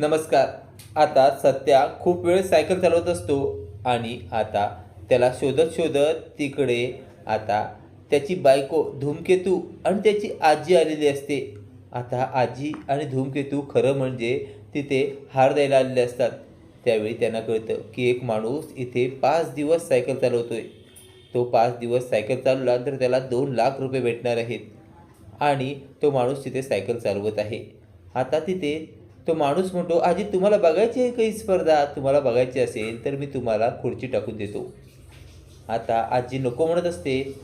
नमस्कार. आता सत्या खूप वेळ सायकल चालवत असतो आणि आता त्याला शोधत शोधत तिकडे आता त्याची बायको धूमकेतू आणि त्याची आजी आलेली असते. आता आजी आणि धूमकेतू खरं म्हणजे तिथे हार द्यायला आलेले असतात. त्यावेळी त्यांना कळतं की एक माणूस इथे पाच दिवस सायकल चालवतोय. तो पाच दिवस सायकल चालवला तर त्याला दोन लाख रुपये भेटणार आहेत आणि तो माणूस तिथे सायकल चालवत आहे. आता तिथे तो माणूस म्हणतो आजी तुम्हाला बघायची आहे काही स्पर्धा? तुम्हाला बघायची असेल तर मी तुम्हाला खुर्ची टाकून देतो. आता आजी नको म्हणत असते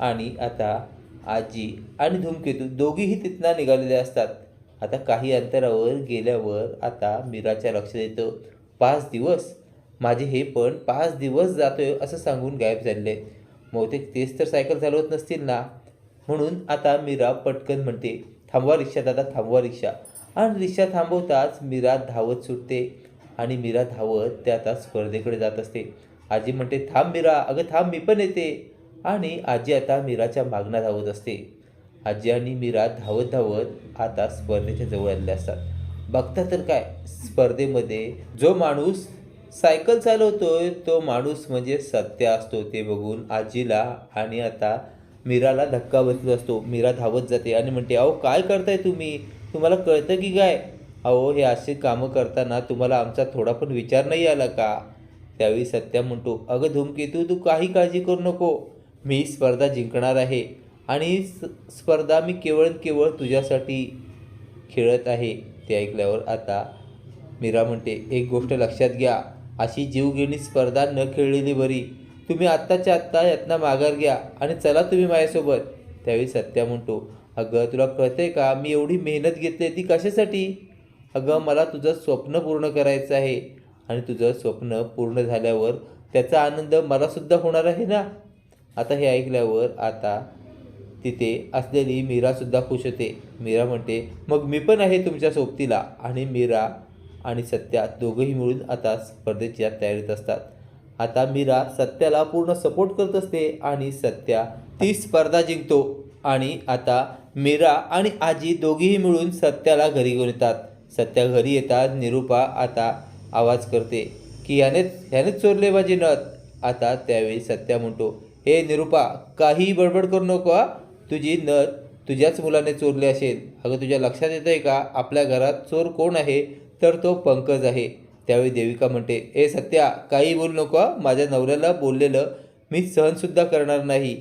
आणि आता आजी आणि धूमकेतू दोघीही तिथनं निघालेले असतात. आता काही अंतरावर गेल्यावर आता मीराच्या लक्षात येतं पाच दिवस? माझे हे पण पाच दिवस जातोय असं सांगून गायब झालेले. बहुतेक तेच तर सायकल चालवत नसतील ना? म्हणून आता मीरा पटकन म्हणते थांबवा रिक्षा दादा थांबवा रिक्षा. आणि रिक्षा थांबवताच मीरा धावत सुटते आणि मीरा धावत त्या आता स्पर्धेकडे जात असते. आजी म्हणते थांब मीरा अगं थांब मी पण येते. आणि आजी आता मीराच्या मागण्या धावत असते. आजी आणि मीरा धावत धावत आता स्पर्धेच्या जवळ आलेले असतात. बघता तर काय स्पर्धेमध्ये जो माणूस सायकल चालवतोय तो माणूस म्हणजे सत्य असतो ते बघून आजीला आणि आता मीराला धक्का बसलो असतो. मीरा धावत जाते आणि म्हणते अहो काय करताय तुम्ही? तुम्हाला कळतं की काय? अहो हे असे कामं करताना तुम्हाला आमचा थोडा पण विचार नाही आला का? त्यावेळी सत्या म्हणतो अगं धूमकेतू तू काही काळजी करू नको. मी स्पर्धा जिंकणार आहे आणि स्पर्धा मी केवळ केवळ तुझ्यासाठी खेळत आहे. ते ऐकल्यावर आता मीरा म्हणते एक गोष्ट लक्षात घ्या. अशी जीवघेणी स्पर्धा न खेळलेली बरी. तुम्ही आत्ताच्या आत्ता यातना माघार घ्या आणि चला तुम्ही माझ्यासोबत. त्यावेळी सत्या म्हणतो अगं तुला कळतंय का? मी एवढी मेहनत घेतली ती कशासाठी? अगं मला तुझं स्वप्न पूर्ण करायचं आहे. आणि तुझं स्वप्न पूर्ण झाल्यावर त्याचा आनंद मलासुद्धा होणार आहे ना? आता हे ऐकल्यावर आता तिथे असलेली मीरासुद्धा खुश होते. मीरा म्हणते मग मी पण आहे तुमच्या सोबतीला. आणि मीरा आणि सत्या दोघंही मिळून आता स्पर्धेच्या तयारीत असतात. आता मीरा सत्याला पूर्ण सपोर्ट करत असते आणि सत्या ती स्पर्धा जिंकतो. आणि आता मीरा आणि आजी दोघीही मिळून सत्याला घरी घेऊन येतात. सत्या घरी येतात निरूपा आता आवाज करते की याने ह्यानेच चोरले माझी नथ. आता त्यावेळी सत्या म्हणतो हे निरूपा काही बडबड करू नको हा. तुझी नथ तुझ्याच मुलाने चोरली असेल. अगं तुझ्या लक्षात येतं आहे का? आपल्या घरात चोर कोण आहे? तर तो पंकज आहे. त्यावेळी देविका म्हणते ए सत्या काही बोलू नको माझ्या नवऱ्याला बोललेलं मी सहनसुद्धा करणार नाही.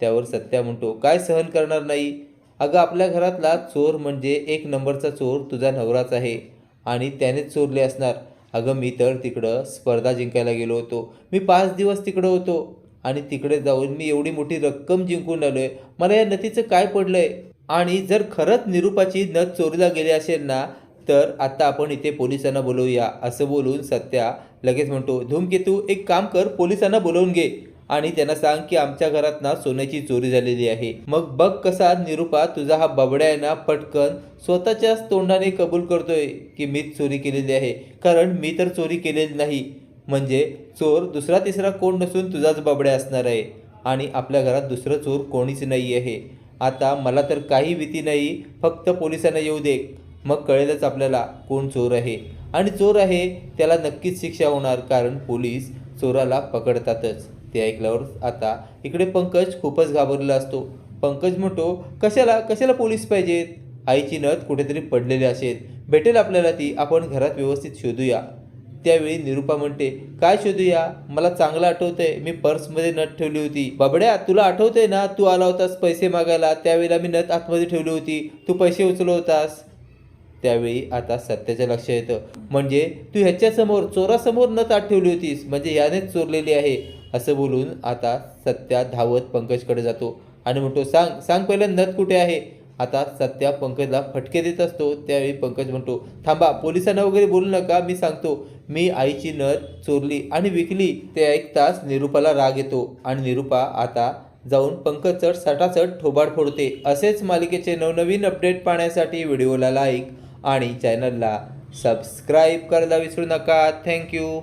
त्यावर सत्या म्हणतो काय सहन करणार नाही? अगं आपल्या घरातला चोर म्हणजे एक नंबरचा चोर तुझा नवराच आहे आणि त्यानेच चोरले असणार. अगं मी तर तिकडं स्पर्धा जिंकायला गेलो होतो. मी पाच दिवस तिकडं होतो आणि तिकडे जाऊन मी एवढी मोठी रक्कम जिंकून आलो आहे मला या नथीचं काय पडलं आहे आणि जर खरंच निरूपाची नथ चोरीला गेली असेल ना तर आता आपण इथे पोलिसांना बोलवूया असं बोलून सत्या लगेच म्हणतो धूमकेतू एक काम कर पोलिसांना बोलवून घे. आणि त्यांना सांग की आमच्या घरात ना सोन्याची चोरी झालेली आहे. मग बघ कसा निरूपा तुझा हा बबड्या आहे ना पटकन स्वतःच्याच तोंडाने कबूल करतोय की मीच चोरी केलेली आहे. कारण मी तर चोरी केलेली नाही. म्हणजे चोर दुसरा तिसरा कोण नसून तुझाच बबड्या असणार आहे. आणि आपल्या घरात दुसरं चोर कोणीच नाही आहे. आता मला तर काही भीती नाही फक्त पोलिसांना येऊ दे. मग कळेलच आपल्याला कोण चोर आहे. आणि चोर आहे त्याला नक्कीच शिक्षा होणार कारण पोलीस चोराला पकडतातच. ते ऐकल्यावर आता इकडे पंकज खूपच घाबरलेला असतो. पंकज म्हणतो कशाला कशाला पोलीस पाहिजेत? आईची नथ कुठेतरी पडलेली असेल. भेटेल आपल्याला ती आपण घरात व्यवस्थित शोधूया. त्यावेळी निरूपा म्हणते काय शोधूया? मला चांगलं आठवतंय. मी पर्समध्ये नथ ठेवली होती. बाबड्या तुला आठवतंय ना? तू आला होतास पैसे मागायला. त्यावेळेला मी नथ आतमध्ये ठेवली होती. तू पैसे उचलत होतास. त्यावेळी आता सत्याच्या लक्ष येतं. म्हणजे तू ह्याच्यासमोर चोरासमोर नथ आत ठेवली होतीस. म्हणजे यानेच चोरलेली आहे. असं बोलून आता सत्या धावत पंकजकडे जातो. आणि म्हणतो सांग सांग पहिलं नथ कुठे आहे? आता सत्या पंकजला फटके देत असतो. त्यावेळी पंकज म्हणतो थांबा पोलिसांना वगैरे बोलू नका. मी सांगतो मी आईची नथ चोरली आणि विकली. ते ऐकताच निरूपाला राग येतो आणि निरूपा आता जाऊन पंकज चढ सटाचट ठोबाड फोडते. असेच मालिकेचे नवनवीन अपडेट पाहण्यासाठी व्हिडिओला लाईक आणि चॅनलला सबस्क्राईब करायला विसरू नका. थँक्यू.